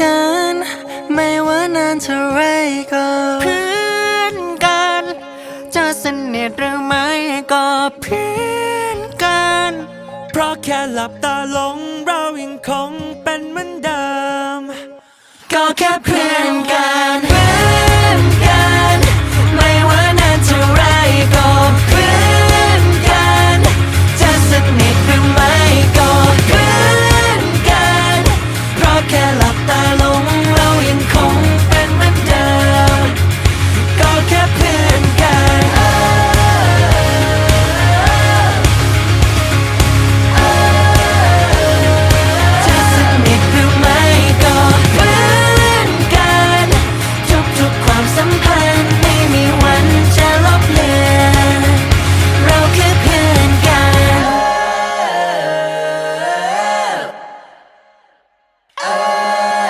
กัน ไม่ว่านานเท่าไรก็เพื่อนกัน จะสนิทหรือไม่ก็เพื่อนกัน เพราะแค่หลับตาลงเรายังคงเป็นเหมือนเดิม ก็แค่